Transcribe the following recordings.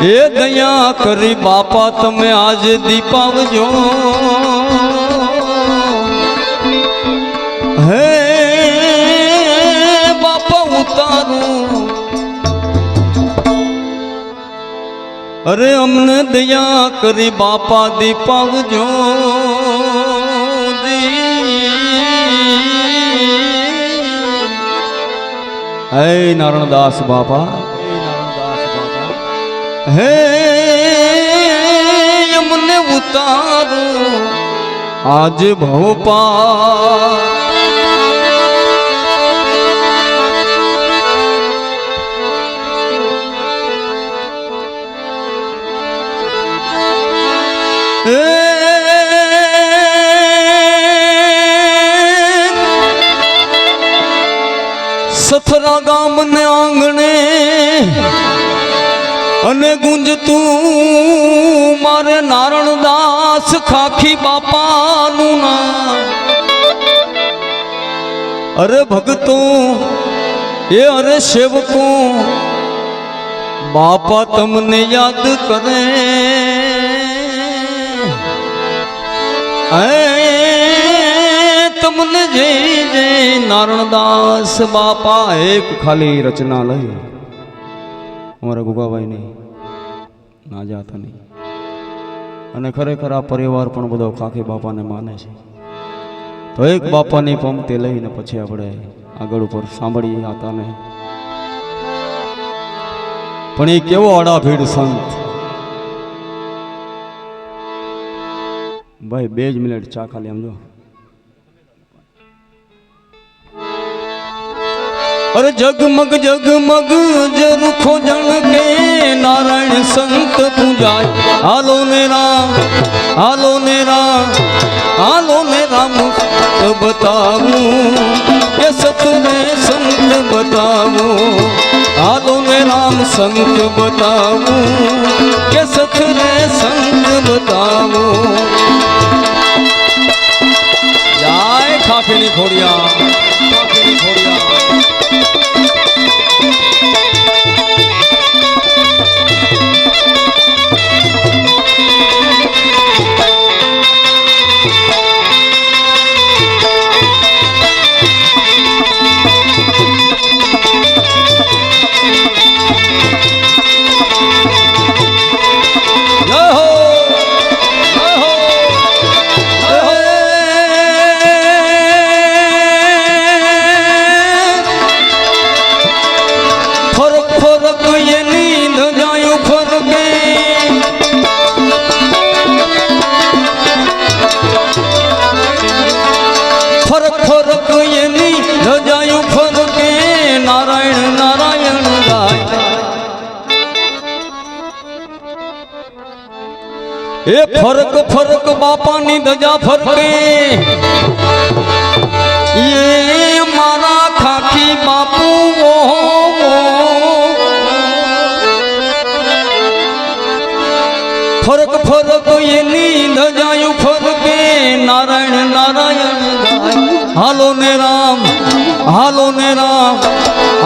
એ દયા કરી બાપા, તમે આજે દીપાવજો. હે બાપા, ઉતારું. અરે અમને દયા કરી બાપા, દીપાવજો. હે નારણદાસ બાપા હે અમને ઉતારો. આજ ભોપા સથરા ગામને આંગણે અને ગુંજતું મારે નારણદાસ ખાખી બાપાનું ના અરે ભગતો એ અરે સેવકો, બાપા તમને યાદ કરે. તમને જય જય નારણદાસ બાપા, એક ખાલી રચના લઈ. અમારા ગુગાભાઈની ના જાતા નહીં. અને ખરેખર આ પરિવાર પણ બધો કાકી બાપાને માને છે. તો એક બાપાની પંક્તિ લઈને પછી આપણે આગળ ઉપર સાંભળીએ આતાને. પણ એ કેવો અડાભીડ સંત. ભાઈ, બે જ મિનિટ ચા ખાલી આમ જો. અરે જગમગ જગમગ નારાયણ સંત પૂજાય હાલો ને રામ, હાલો ને રામ, હાલો ને રામ બતાવું. કે સતને સંત બતાવું. હાલો ને રામ, સંત બતાવું. કે સતને સંત બતાવું. જાય ખાખીની ખોડિયા ખાખીની ખોડિયા ફરક એની ધજાયું ફરકે ફરક ફરક એની ધજાયું ફરકે નારાયણ નારાયણ ધજા ફરકે. એ મારા ખાખી બાપુ ફરક ફરક એની ધજાયું ફરકે. નારાયણ નારાયણ હાલો ને રામ, હાલો ને રામ,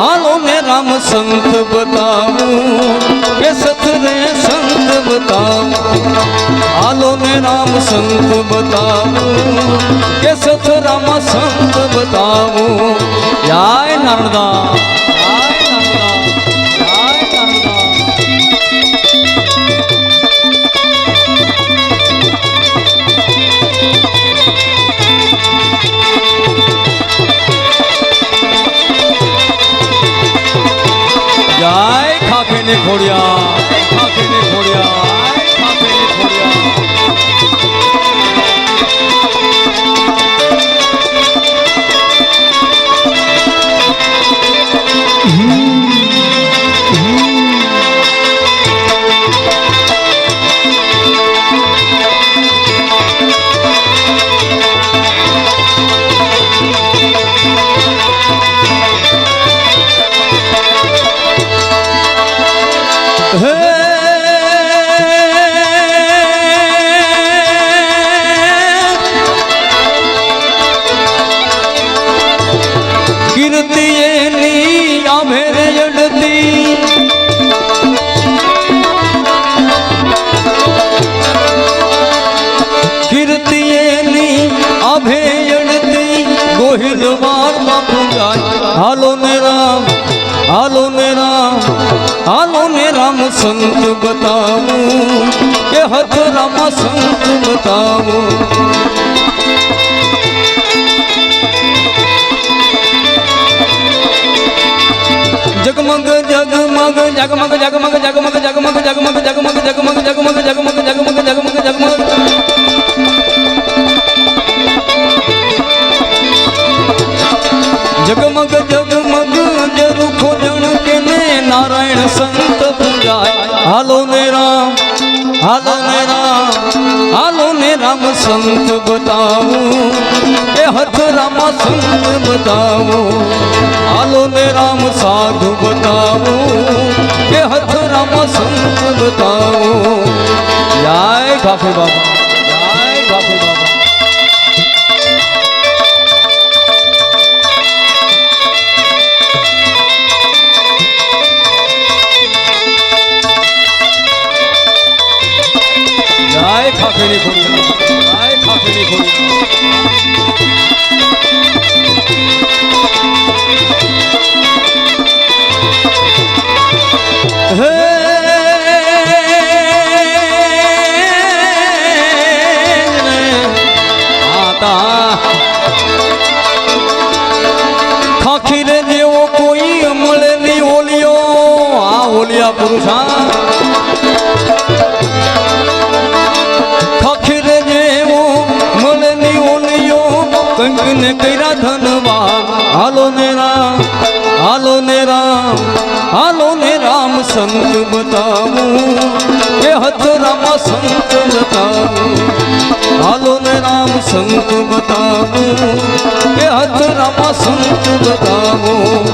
હાલો ને રામ સંત બતાવું. કે સતરે સંત બતાવું. હાલો ને રામ સંત બતાવું. કે સથરામાં સંત બતાવું. જાય નારદા. ખાખે ને ખોડિયા ખાખે હાલો ને રામ, હાલો ને રામ, હાલો ને રામ સંત બતાવું કે હથ રામ સંત બતાવું. જગમગ જગમગ જગમગ જગમગ જગમગ જગમગ નારાયણ સંત પૂજાય હાલો ને રામ, હાલો ને રામ, હાલો ને રામ સંત બતાવું. એ હથ રામ સંત બતાવું. હાલો ને રામ સાધુ બતાવું. એ હથ રામ સંત બતાવું. જય કાફી બાબા પુરુષા ફખીર જેવો મળે ઉનિયો કંકને કર્યા ધનવા હાલો ને રામ, હાલો ને રામ, હાલો ને રામ સંત બતાવું. કે હથ રામા સંત બતાવું. હાલો ને રામ સંત બતાવું. કે હથ રામા સંત બતાવું.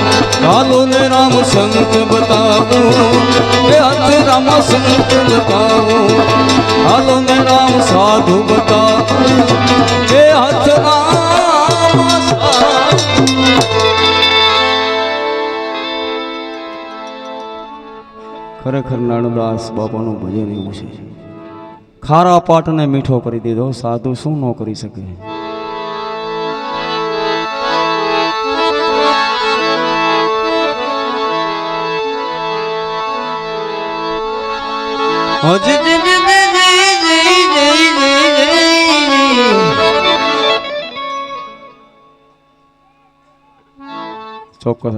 હાલો ને રામ સંત બતાવું. ખરેખર નાણદાસ બાપાનું ભજન એવું છે. ખારા પાટને મીઠો કરી દીધો, સાધુ શું ન કરી શકે? ચોક્કસ